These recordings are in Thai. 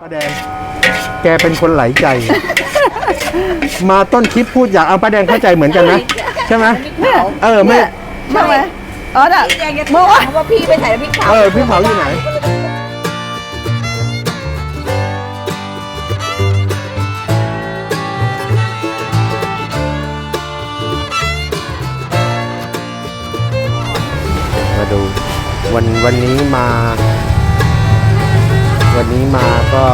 ป้าแดง แกเป็นคนไหลใจ มาต้นคลิปพูดอยากเอาป้าแดงเข้าใจเหมือนกันนะ ใช่ไหมเออไม่ใช่ไหมอ๋อน่ะพี่แดงจะเมื่อวานถามว่าพี่ไปถ่ายน้ำพริกเผาเออพี่เผาอยู่ไหนมาดูวันวันนี้มา วันนี้มาก็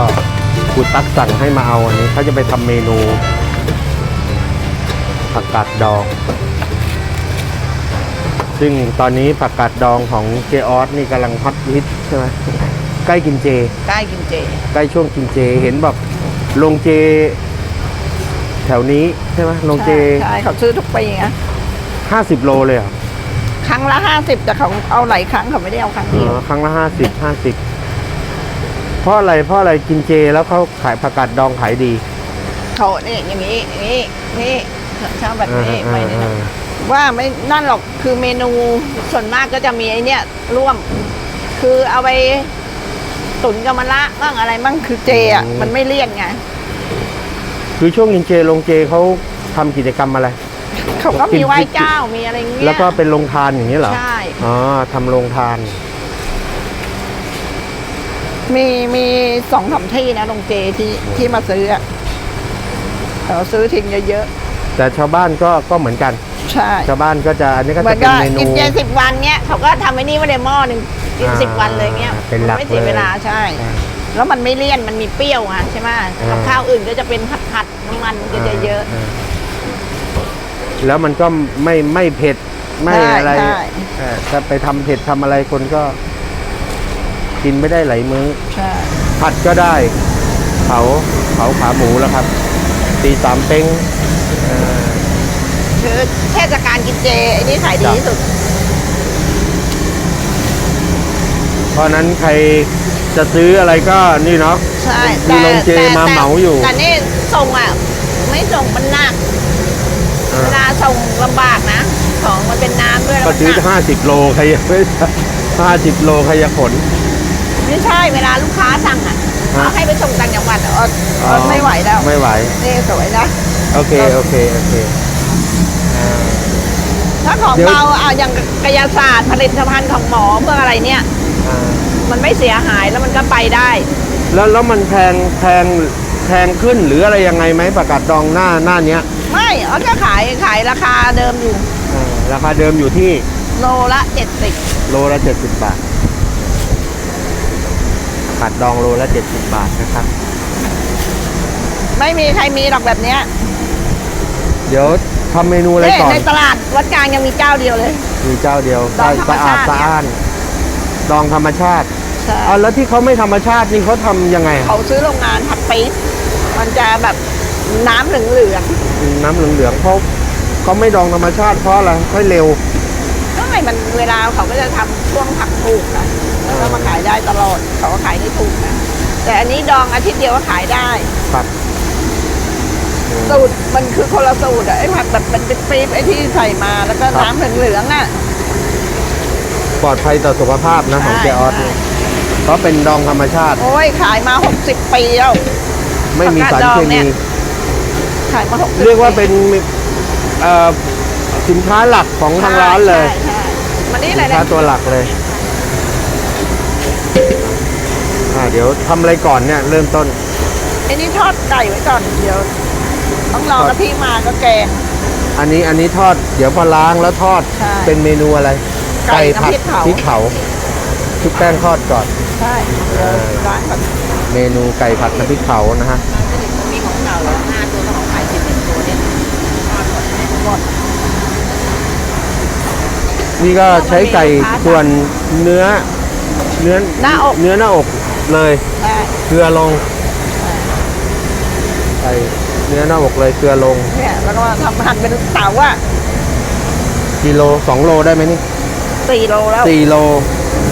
คุณตักสั่งให้มาเอาอันนี้เขาจะไปทำเมนูผักกาดดอง ซึ่งตอนนี้ผักกาดดองของเจออสนี่กำลังฮอตฮิตใช่ไหมใกล้กินเจ ใกล้กินเจ ใกล้ช่วงกินเจเห็นแบบลงเจ แถวนี้ใช่ไหมลงเจใช่เขาซื้อทุกปีนะห้าสิบโลเลยเหรอครั้งละห้าสิบแต่เขาเอาหลายครั้งเขาไม่ได้เอาครั้งอ๋เดียวอครั้งละห้าสิบห้าสิบ เพราะอะไรเพราะอะไรกินเจแล้วเขาขายผักกาดดองขายดีเขาเนี่ยอย่างนี้นี่นี่ชอบแบบนี้อ่าไม่ได้นะอ่าว่าไม่นั่นหรอกคือเมนูส่วนมากก็จะมีไอเนี้ยร่วม คือเอาไปตุ๋นกับมะระบ้างอะไรบ้างคือเจอะมันไม่เลี่ยนไงคือช่วงกินเจลงเจเขาทำกิจกรรมอะไรเขาก็มีไหว้เจ้ามีอะไรเงี้ยแล้วก็เป็นโรงทานอย่างนี้เหรอใช่อ๋อทำโรงทาน มีมีสองสามที่นะลงเจที่ที่มาซื้ออะเขาซื้อทิ้งเยอะแต่ชาวบ้านก็ก็เหมือนกัน ๆใช่ชาวบ้านก็จะอันนี้ก็เหมืจะอนเป็นก็เมนู กินเจสิบวันเนี้ยเขาก็ทำไอ้นี่ไว้ในหม้อหนึ่งกินอ่าสิบวันเลยเงี้ยเป็นหลักไม่เสียเลยเวลาใช่ใช่แล้วมันไม่เลี่ยนมันมีเปรี้ยวอะใช่ไหมอ่ากับข้าวอื่นก็จะเป็นผัดๆน้ำมันก็จะเยอะาแล้วมันก็ไม่ไม่เผ็ดไม่ใช่อะไรใช่เออถ้าไปทำเผ็ดทำอะไรคนก็ กินไม่ได้หลายมื้อ ใช่ ผัดก็ได้เผาเผาขาหมูแล้วครับ ตีสามเป้งเอ่อ คือเทศกาลกินเจไอ้นี่ขายดีที่สุด เพราะฉะนั้นใครจะซื้ออะไรก็นี่เนาะใช่มีโรงเจมาเหมาอยู่แต่นี่ส่งอะ ไม่ส่งมันหนัก เออเวลาส่งลำบากนะ ของมันเป็นน้ำด้วยแล้วก็มันซื้อหนักห้าสิบโลใครไม่ห้าสิบโลใครจะขน ไม่ใช่เวลาลูกค้าสั่งอะฮะเขาให้ไปส่งต่างจังหวัดอะออดออดไม่ไหวแล้วไม่ไหว นี่สวยนะโอเค โอเค โอเคอ่า ถ้าของเดี๋ยว เบาอะอย่างกายศาสตร์ผลิตภัณฑ์ของหมอเพื่ออะไรเนี่ย อ่ามันไม่เสียหายแล้วมันก็ไปได้ แล้วแล้วมันแพงแพงแพงขึ้นหรืออะไรยังไงไหมประกาศดองหน้าหน้าเนี้ยไม่ออดก็ขายขายราคาเดิมอยู่อ่าราคาเดิมอยู่ที่โลละเจ็ดสิบโลละเจ็ดสิบบาท ผัดดองโลละเจ็ดสิบบาทนะครับ ไม่มีใครมีหรอกแบบเนี้ยเดี๋ยวทำเมนูอะไรเนี่ยก่อน ในตลาดวัดกลางยังมีเจ้าเดียวเลย มีเจ้าเดียวดองธรรมสะอาดชาติสะอ้านดองธรรมชาติใช่เอาแล้วที่เขาไม่ธรรมชาตินี่เขาทำยังไงเขาซื้อโรงงานผัดปี๊บมันจะแบบน้ำเหลืองน้ำเหลืองๆเขาเขาไม่ดองธรรมชาติเพราะอะไรค่อยเร็ว ๆก็ไม่มันเวลาเขาก็จะทำช่วงผักถูกนะแล้ว ก็มาขายได้ตลอดเขาก็ขายได้ถูกนะแต่อันนี้ดองอาทิตย์เดียวก็ขายได้ครับสูตรมันคือคนละสูตรอะไอ้ผัดแบบมันเป็นปี๊บไอ้ที่ใส่มาแล้วก็น้ำเหลืองๆอะปลอดภัยต่อสุขภาพนะของใช่เจออสเนี่ยเพราะเป็นดองธรรมชาติ โอ้ยขายมา 60 ปีแล้ว ไม่มีสารผักกาดดองเคเนี่มียขายมา60เรียกว่าเป็นเอ่อสินค้าหลักของทางร้านเลยใช่ใช่มันนี่สิเลยนค้านะตัวหลักเลยอ่า เดี๋ยวทำอะไรก่อนเนี่ยเริ่มต้นไอ้นี่ทอดไก่ไว้ก่อนเดี๋ยวต้องรอกะทิมาก็แกง อันนี้อันนี้ทอดเดี๋ยวพอล้างแล้วทอดใช่เป็นเมนูอะไรไก่ผัดน้ำพริกเผา พริกเผาชุบแป้งทอดก่อน ใช่เดี๋ยวร้านก่อนเมนูไก่ผัดน้ำพริกเผานะฮะมีของเก่าแล้วห้าตัวก็ของขายสิบเอ็ดตัวเนี่ยทอดหมดไหมหมดนี่ก็ใช้ไก่ส่วนเนื้อ เนื้อหน้าอก เนื้อหน้าอก เลยได้เกลือลง ใส่เนื้อหน้าอกเลยเกลือลง เนี่ยแล้วก็ทำหั่นเป็นเต๋าอะกิโลสองโลได้ไหมนี่สี่โลแล้วสี่โล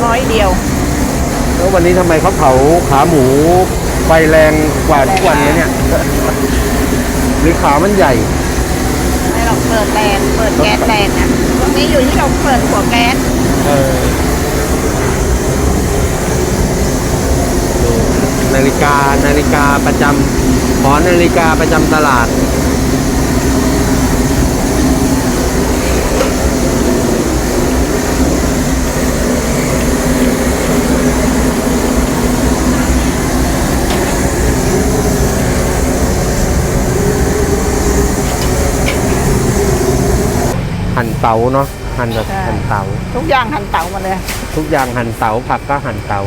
น้อยเดียว แล้ววันนี้ทำไมเขาเผาขาหมูไฟแรงกว่าทุกวันเลยเนี่ย หรือขามันใหญ่ ให้เราเปิดแรงเปิดแก๊สแรงอะตรงนี้อยู่ที่เราเปิดหัวแก๊สเออดูในนาฬิกานาฬิกาประจำหอนาฬิกาประจำตลาด หั่นเตาเนาะหั่นแบบใช่ หั่นเตาทุกอย่างหั่นเตามาเลย ทุกอย่างหั่นเตาผักก็หั่นเตา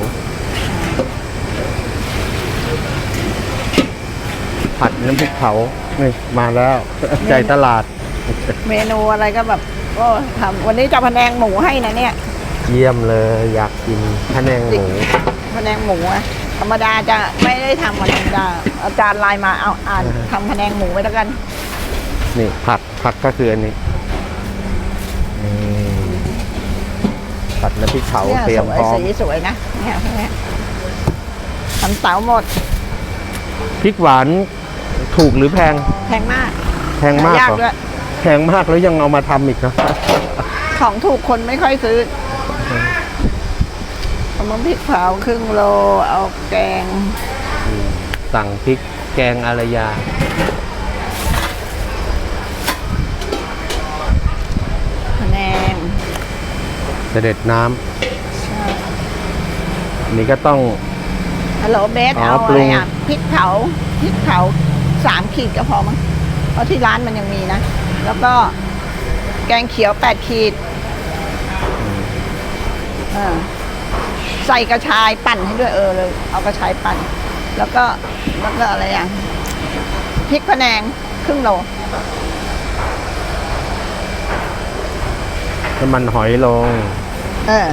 ผัดน้ำพริกเผานี่มาแล้ว ใจตลาด เมนูอะไรก็แบบก็ทำวันนี้จะพะแนงหมูให้นะเนี่ย เยี่ยมเลยอยากกินพะแนงหมูพะแนงหมูอะธรรมดาจะไม่ได้ทำวันธรรมดาอาจารย์ไลน์มาเอาอ่านทำพะแนงหมูไว้แล้วกัน นี่ผักผักก็คืออันนี้นี่ผัดน้ำพริกเผาเนี่ยเตรียมสวยพร้อมสีสวยนะเนี่ยพวกเนี้ยทำเตาหมดพริกหวาน ถูกหรือแพง แพงมากแพงมากหยากเหรอด้วยแพงมากแล้วยังเอามาทำอีกเนอะของถูกคนไม่ค่อยซื้อเอามันพริกเผาครึ่งโล เอาแกง สั่งพริกแกงอารยาพะแนงเสด็จน้ำนี่ก็ต้อง ฮัลโหลเบสอ๋อเอาปอะรุไรง อะพริกเผาพริกเผา สามขีดก็พอมั้งเพราะที่ร้านมันยังมีนะ แล้วก็แกงเขียวแปดขีดเออใส่กระชายปั่นให้ด้วยเออเลย เอากระชายปั่น แล้วก็แล้วก็อะไรอะพริกพะแนงครึ่งโลน้ำมันหอยลง เออ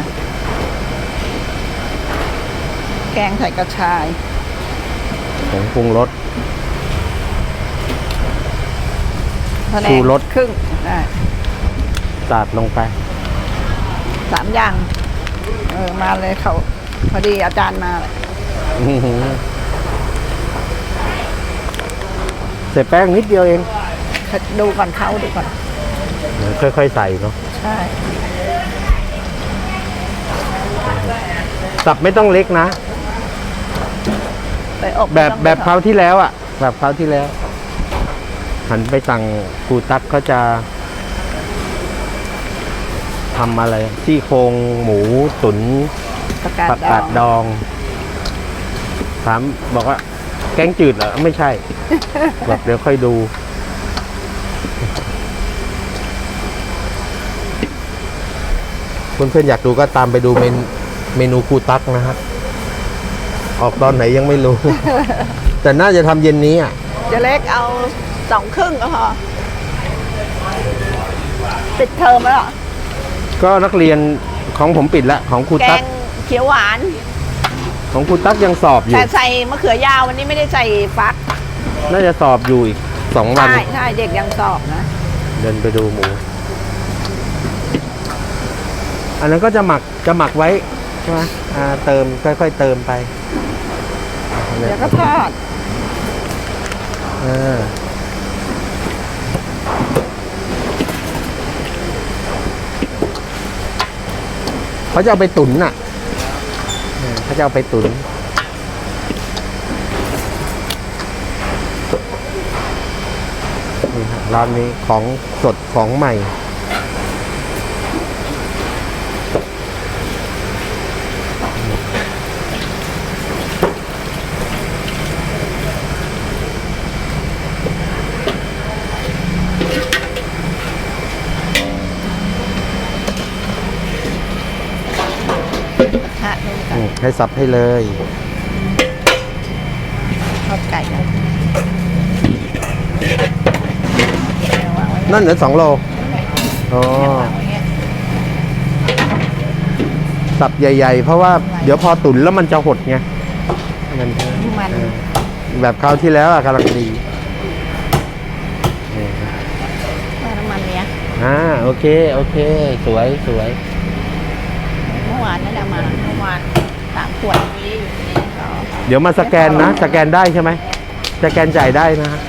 แกงใส่กระชายผงปรุงรส พะแนชูงรส ครึ่งได้สาดลงไปสามอย่างเออมาเลยเขาพอดีอาจารย์มาเลยอื้อหือใส่แป้งนิดเดียวเองดูก่อนเขาดูก่อน เดี๋ยวค่อย ๆ ใส่เนาะใช่ สับไม่ต้องเล็กนะ ไปอบแบบไม่ต้องแบบคราวที่แล้วอะ แบบคราวที่แล้ว หันไปสั่งครูตั๊กเขาจะทำอะไรซี่โครงหมูตุ๋นประกาศผักดกาอดงดองถามบอกว่า แกงจืดเหรอ ไม่ใช่แบบเดี๋ยวค่อยดู เพื่อนๆอยากดูก็ตามไปดูเมนเมนูครูตั๊กนะฮะออกตอนไหนยังไม่รู้ แต่น่าจะทำเย็นนี้อะ เจะเล็กเอา สองครึ่งก็พอปิดเทอมแล้วเหรอก็นักเรียนของผมปิดแล้วของครูแกตั๊กงเขียวหวาน ของครูตั๊กยังสอบอยู่ แต่ใส่มะเขือยาววันนี้ไม่ได้ใส่ฟักน่าจะสอบอยู่อีกสองวัน ใช่ใช่เด็กยังสอบนะ เดินไปดูหมู อันนั้นก็จะหมักจะหมักไว้ใช่ไหมอ่าเติมค่อยๆเติมไปเดี๋ยวก็ทอดอ่า เขาจะเอาไปตุ๋นน่ะเขาจะเอาไปตุ๋นนี่ฮะร้านนี้ของสดของใหม่ ฮะนี่ อืม ให้สับให้เลยทอดไก่นะเอาวางไว้นั่นเหลือสองโลอ๋อเนี่ยวางไว้เงี้ยสับใหญ่ ๆ เพราะว่าเดี๋ยวพอตุ๋นแล้วมันจะหดไงมันมันเออแบบคราวที่แล้วอะกำลังดีนี่ว่าน้ำมันเนี้ยอ่าโอเค โอเค สวยสวยเมื่อวานนั่นแหละมาเมื่อวานสามขวดนี้อยู่ที่นี่เขาเดี๋ยวมาสแกนนะ สแกนได้ใช่ไหมสแกนจ่ายได้นะฮะ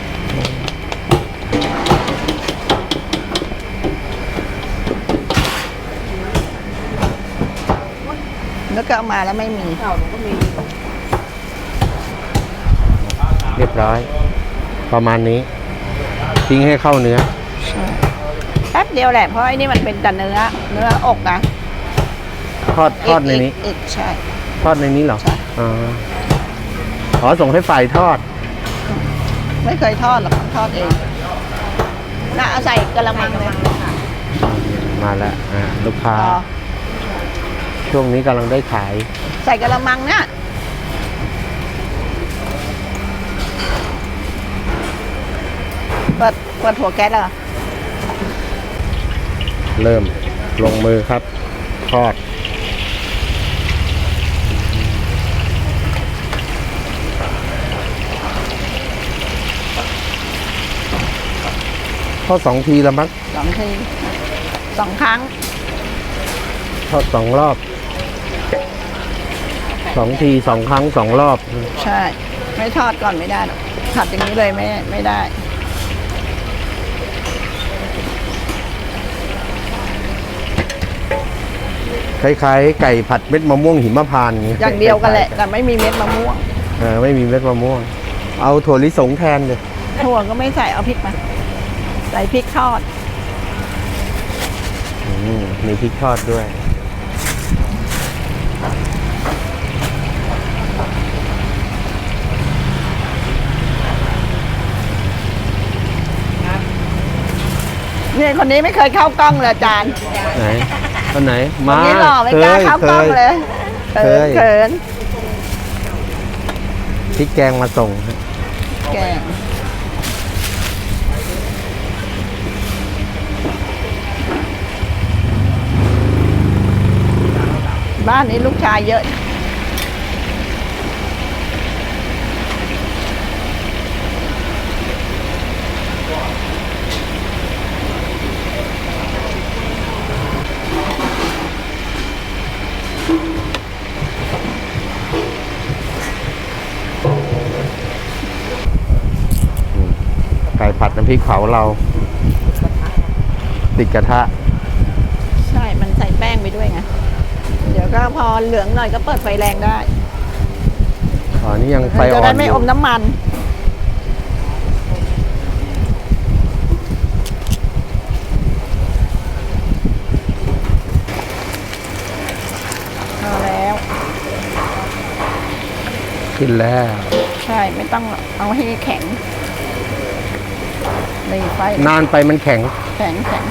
แล้วก็เอามาแล้วไม่มี เก่าหนูก็มีเรียบร้อย ประมาณนี้ ทิ้งให้เข้าเนื้อ แป๊บเดียวแหละเพราะไอ้นี่มันเป็นแต่เนื้อ เนื้ออกนะทอดทอดในนี้กกอีกใช่ ทอดในนี้เหรอใช่อ๋ออ๋อส่งให้ฝ่ายทอด ไม่เคยทอดหรอกทอดเองน่าเอาใส่กระมังเลยมาแล้วอ่าลูกค้าอ๋อช่วงนี้กำลังได้ขาย ใส่กระมังเนี่ยเปิดเปิดหัวแก๊สเหรอ เริ่มลงมือครับ ทอด ทอดสองทีแล้วมั้งสองทีสองครั้ง ทอดสองรอบสองทีสองครั้งสองรอบ ใช่ ไม่ทอดก่อนไม่ได้หรอกผัดอย่างนี้เลยไม่ไม่ได้ คล้ายๆ ไก่ผัดเม็ดมะม่วงหิมพานต์อย่างเดียวกันแหละ แต่ไม่มีเม็ดมะม่วง เออไม่มีเม็ดมะม่วง เอาถั่วลิสงแทนเลยถั่วก็ไม่ใส่เอาพริกมา ใส่พริกทอด อืมมีพริกทอดด้วย เนี่ยคนนี้ไม่เคยเข้ากล้องเลยอาจารย์ไหนคนไหน คมานนี้หล่อไม่กล้าเข้ากล้องเลยเคยเขินพริกแกงมาส่งฮะแกง บ้านนี้ลูกชายเยอะไก่ผัดน้ำพริกเผาเรา ติดกระทะ ใช่ มันใส่แป้งไปด้วยไง เดี๋ยวก็พอเหลืองหน่อยก็เปิดไฟแรงได้อ๋อนี่ยังไฟจะอ่อได้นอไม่อยู่มน้ำมันเอาแล้ว ขึ้นแล้ว ใช่ไม่ต้องเอาให้แข็งเลยไฟนานไปมันแข็งแข็งแข็ง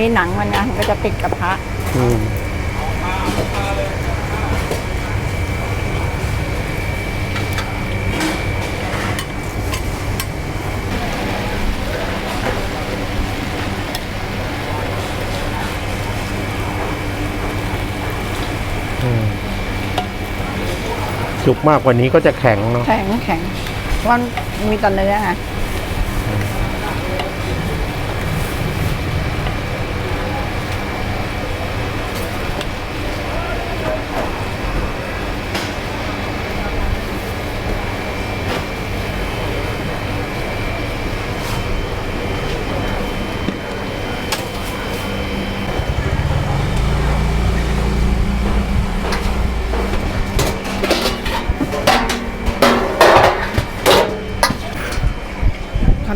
มีหนังมันไงมันก็จะติดกระทะอืมอืมสุกมากกว่านี้ก็จะแข็งเนาะแข็งแข็งเพราะมันมีแต่เนื้อไง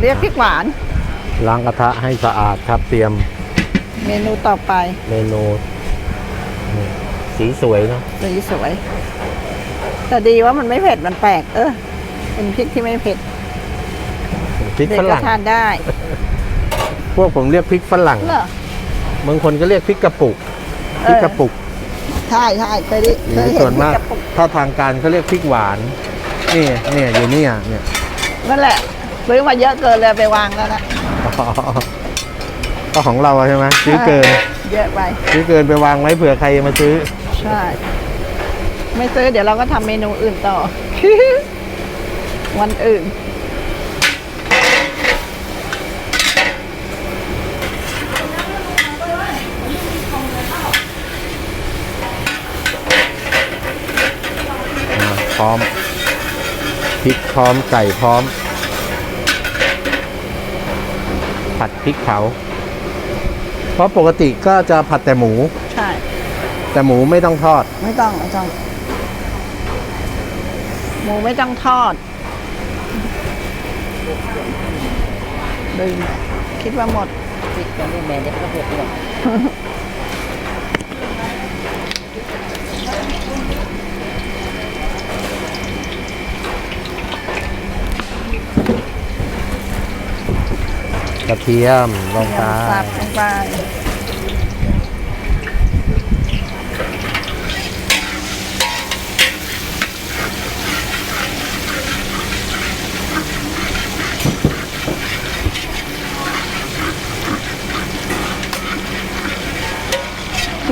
เขาเรียกพริกหวาน ล้างกระทะให้สะอาดครับเตรียมเมนูต่อไปเมนูนี่สีสวยเนาะสีสวย แต่ดีว่ามันไม่เผ็ดมันแปลก เออ เป็นพริกที่ไม่เผ็ดพริกเด็กฝก็รั่งทานได้พวกผมเรียกพริกฝรั่งเหรอบางคนก็เรียกพริกกระปุกพริกกระปุกใช่ใช่เคยได้หเครืยอเห็นส่วนมากพริกกระปุกถ้าทางการเขาเรียกพริกหวานนี่เนี่ยอยู่เนี่ยเนี่ยนั่นแหละ ซื้อมาเยอะเกินเลยไปวางแล้วนะก็ของเราใช่ไหมซื้อเกิน เยอะไป ซื้อเกินไปวางไว้เผื่อใครมาซื้อ ใช่ ไม่ซื้อเดี๋ยวเราก็ทำเมนูอื่นต่อ วันอื่น พร้อมพริกพร้อมไก่พร้อม ผัดพริกเผา เพราะปกติก็จะผัดแต่หมู ใช่ แต่หมูไม่ต้องทอด ไม่ต้องไม่ต้อง หมูไม่ต้องทอดดึงคิดว่าหมดพริกตัวนี้แม่เด็กก็เผ็ดหรอก กระเทียมลงไปสับลงไป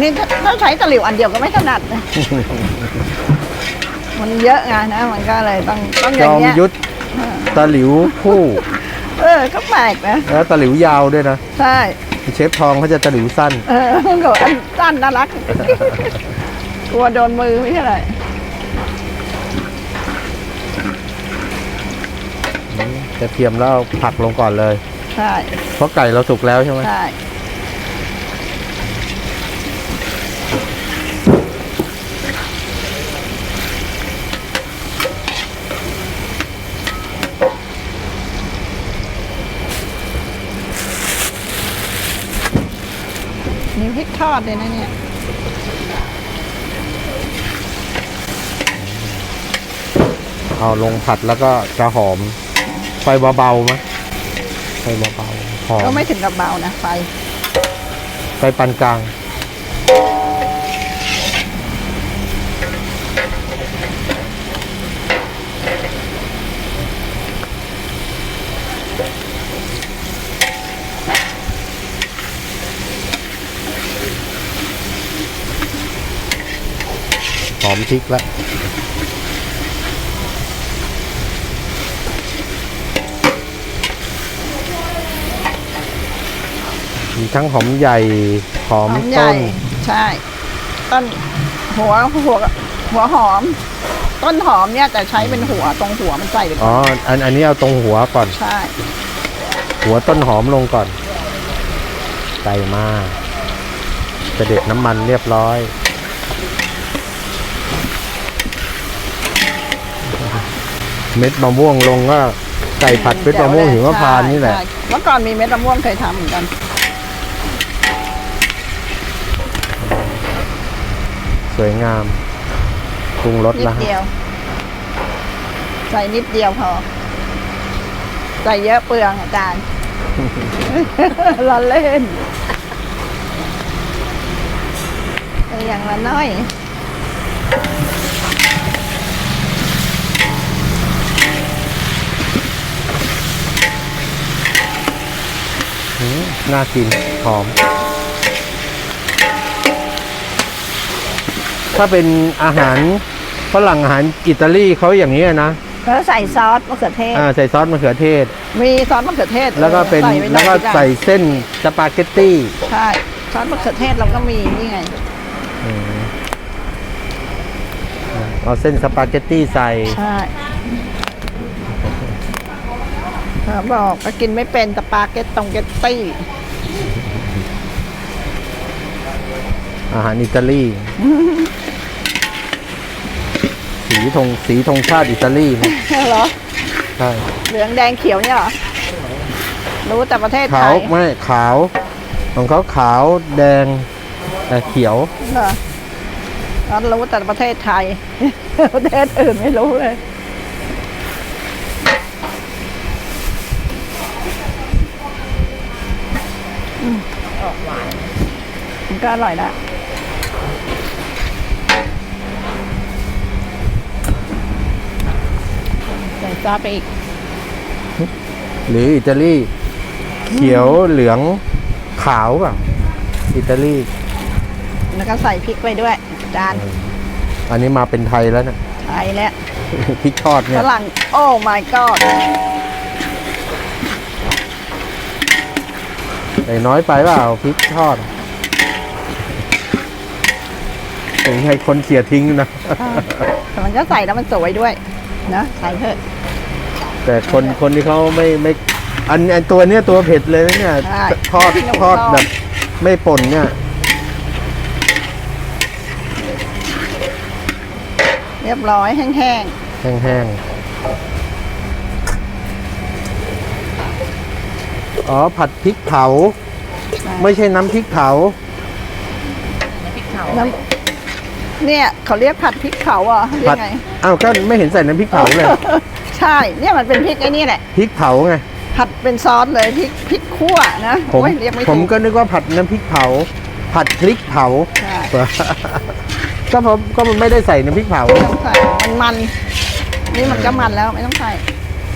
นี่ถ้าถ้าใช้ตะหลิวอันเดียวก็ไม่ถนัดนะ มันเยอะไงนะ มันก็เลยต้องต้องอจย่างอมเงี้ย ยุทธตะหลิวคู่เออ ก็แปลกนะ แล้วตะหลิวยาวด้วยนะใช่ เชฟทองเขาจะตะหลิวสั้น เออก็อันสั้นน่ารัก กลัวโดนมือไม่ใช่ไรกระเทียมแล้วเอาผักลงก่อนเลย ใช่ เพราะไก่เราสุกแล้วใช่ไหมใช่ นี่พริกทอดเลยนะเนี่ยเอาลงผัดแล้วก็จะหอม ไฟเบาๆไหมไฟเบาๆหอก็มไม่ถึงกับเบานะไฟ ไฟปานกลาง หอมพริกแล้วมีทั้งหอมใหญ่หอมหอมใหต้ญ่นใช่ ต้นหัวหัวหัวหอม ต้นหอมเนี่ยแต่ใช้เป็นหัวตรงหัวมันใส่ไปก่อ๋ออนอันอันนี้เอาตรงหัวก่อน ใช่ หัวต้นหอมลงก่อนไก่มากเสด็จน้ำมันเรียบร้อย เม็ดมะม่วงลงก็ไก่ผัดเม็ดมะม่วงหิมพานต์นี่แหละ ใช่เมื่อก่อนมีเม็ดมะม่วงเคยทำเหมือนกัน สวยงามปรุงรสนิดแล้วฮะเดียว ใส่นิดเดียวพอ ใส่เยอะเปลืองอาจารย์ละเล่นเอออย่างละน้อย น่ากินหอม ถ้าเป็นอาหารฝรั่งอาหารอิตาลีเขาอย่างนี้นะแล้วใส่ซอสมะเขือเทศ อ่าใส่ซอสมะเขือเทศ มีซอสมะเขือเทศแล้วก็เป็นใส่ไได้แล้วก็ทุอย่างใส่เส้นสปาเกตตี้ใช่ซอสมะเขือเทศเราก็มีนี่ไง อืมเอาเส้นสปาเกตตี้ใส่ ใช่ เขาบอกก็กินไม่เป็นสปาเกตตงเกตตี้ อาหารอิตาลี สีธงสีธงชาติอิตาลีนะเหรอ ใช่เหลืองแดงเขียวเนี่ยเหรอ รู้แต่ประเทศไทขาว ยไม่ ขาว ของเขาขาวแดงแต่เขียว เหรอเรารู้แต่ประเทศไทย ประเทศอื่นไม่รู้เลย ออกหวาน มันก็อร่อยนะใส่ซอสไปอีก หรืออิตาลี เขียวเหลืองขาวเปล่ะอิตาลี แล้วก็ใส่พริกไปด้วยจานอันนี้มาเป็นไทยแล้วเนะไทยแล้ว พริกทอดเนี่ฝยรั่ง โอ้ my god ใส่น้อยไปเปล่าพริกทอดถึงให้คนเขี่ยทิ้งนะ แต่มันก็ใส่แล้วมันสวยด้วยนะใส่เถอะ แต่คนคนที่เขาไม่ไม่ อันอันตัวเนี้ยตัวเผ็ดเลยนะเนี่ย ใช่ทอดที่หนูทอดชอบแบบ ไม่ป่นเนี่ยเรียบร้อยแห้งแห้งๆ อ๋อ ผัดพริกเผาๆไม่ใช่น้ำพริกเผาน้ำพริกเผาน้ำเนี่ยเขาเรียกผัดพริกเผาอะเรียผัดกไงอ้าวก็ไม่เห็นใส่น้ำพริกเผาเลย ใช่ เนี่ยมันเป็นพริกไอ้นี่แหละ พริกเผาไง ผัดเป็นซอสเลยพริกพริกคั่วนะผม โอ้ยเรียกไม่ผมถูก ก็นึกว่าผัดน้ำพริกเผา ผัดพริกเผา ใช่ ก็ผมก็มันไม่ได้ใส่น้ำพริกเผา ไม่ต้องใส่มันมัน นี่มันก็มันแล้วไม่ต้องใส่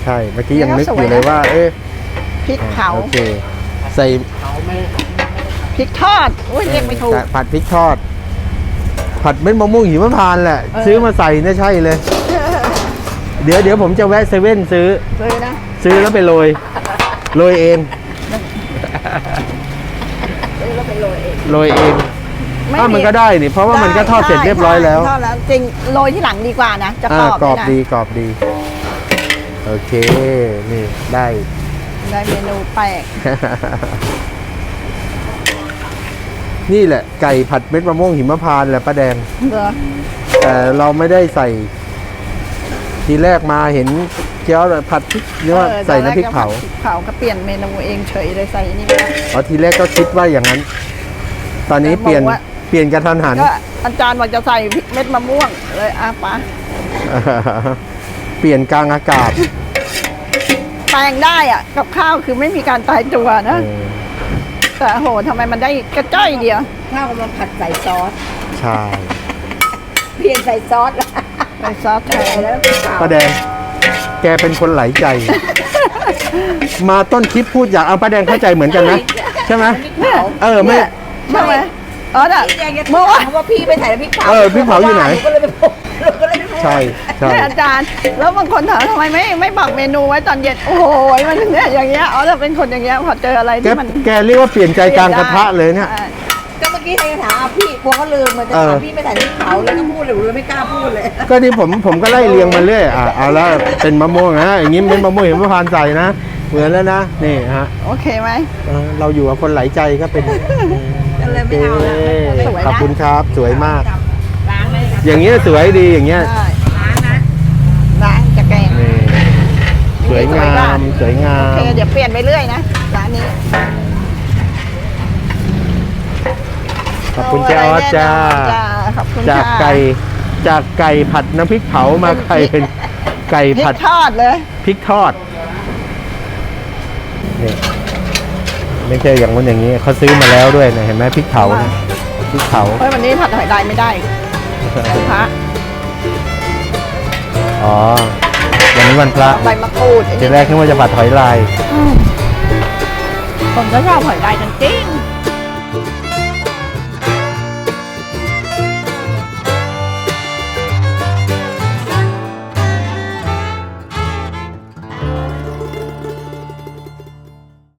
ใช่ เมื่อกี้ยังนึกแล้วก็อยู่สวยนะเลยว่า เอ๊ะ พริกเผา โอเค ใส่เขาไม่พริกทอดโอ้ยเรียกไม่ถูก ผัดพริกทอด ผัดเม็ดมะม่วงหิมพานต์แหละ เออ ซื้อมาใส่เนี่ยใช่เลย เดี๋ยวเดี๋ยวผมจะแวะเซเว่นซื้อเลยนะซื้อแล้วไปโรยโรยเองซื้อแล้วไปโรยเองโรยเองไม่อ้าวมันก็ได้นี่เพราะว่ามันก็ทอดเสร็จเรียบร้อยแล้วทอดแล้วจริงโรยที่หลังดีกว่านะจะกรอ่าอบกรอบวยนะดีกรอบดี โอเค นี่ได้ ได้เมนูแปลก นี่แหละ ไก่ผัดเม็ดมะม่วงหิมพานต์แหละป้าแดง เหรอแต่เราไม่ได้ใส่ ทีแรกมาเห็นเกี๊ยวผัดพริกเนื้อออใส่น้ำพริกเผาตอนแกก็ผัดพริกเผาก็เปลี่ยนเมนูเองเฉยเลยใส่นี่ไม่ได้อ๋อทีแรกก็คิดว่าอย่างนั้น ตอนนี้แต่เปลี่ยนบอกว่า เปลี่ยนกระทันหัน ก็อาจารย์บอกจะใส่พริกเม็ดมะม่วงเลยอะปะเปลี่ยนกลางอากาศแป ลงได้อะกับข้าวคือไม่มีการตายตัวนะเออแต่โหทำไมมันได้กระจ้อยเดียว ข้าวกำลังผัดใส่ซอส ใช่เปลี่ยนใส่ซอสแล้วใส่ซอสแทใส่นแล้วน้ำพริกเผาป้าแดง แกเป็นคนไหลใจ มาต้นคลิปพูดอยากเอาป้าแดงเข้าใจเหมือนกันนะใช่ไหมน้ำพริกเผาเออไม่ ใช่ไหมอ๋อน่ะพี่แดงจะเมื่อวานถามว่าพี่ไปใส่น้ำพริกเผาเออพริกเผาอยู่ไหน นูก็เลยไปพู ดหนูก็เลยไปพูดใช่ใช่ เนี่ยอาจารย์ แล้วบางคนถามทำไมไม่ไม่บอกเมนูไว้ตอนเย็นโอ้โหมันเนี่ยอย่างเงี้ยอ๋อถ้าเป็นคนอย่างเงี้ยพอเจออะไรแกที่มันแกเรียกว่าเปลี่ยนใจกลางกระทะเลยเนี่ยใช่ก็เมื่อกี้ใครจะถามอะพี่กลัวเขาลืมมันจะเออ ถามพี่ไปใส่น้ำพริกเผาเลยก็พูดเลยหนูเลยไม่กล้าพูดเลยก็ที่ผมผมก็ไล่เรียงมาเรื่อยอะเอาละเป็นมะม่วงนะอย่างนี้เป็นมะม่วงหิมพานต์ใส่นะเหมือนแล้วนะนี่ฮะโอเคไหม เออเราอยู่กับคนไหลใจก็เป็นก็เลยไม่เอาละสวยนะ ขอบคุณครับสวยมากล้างเลย อย่างเงี้ยสวยดีอย่างเงี้ยใช่ล้างนะร้านจะแกงนี่สวยงามสวยงาโอม เคเดี๋ยวเปลี่ยนไปเรื่อยนะร้านนี้ขอบคุณเจ้าออสจ้า จ้าขอบคุณจากค่ะไก่จากไก่ผัดน้ำพริกเผามาไก่เป็นไก่พริผัดกทอดเลยพริกทอดนี่ไม่ใช่อย่างนู้นอย่างนี้เขาซื้อมาแล้วด้วยนะเห็นไหมพริกเผานะพริกเผา เฮ้ยวันนี้ผัดหอยลายไม่ได้ พระอ๋อวันนี้วันพระใบมะกรูดไอ้ทีนี่แรกคิดว่าจะผัดหอยลาย อืมคนก็ชอบหอยลายกันจริง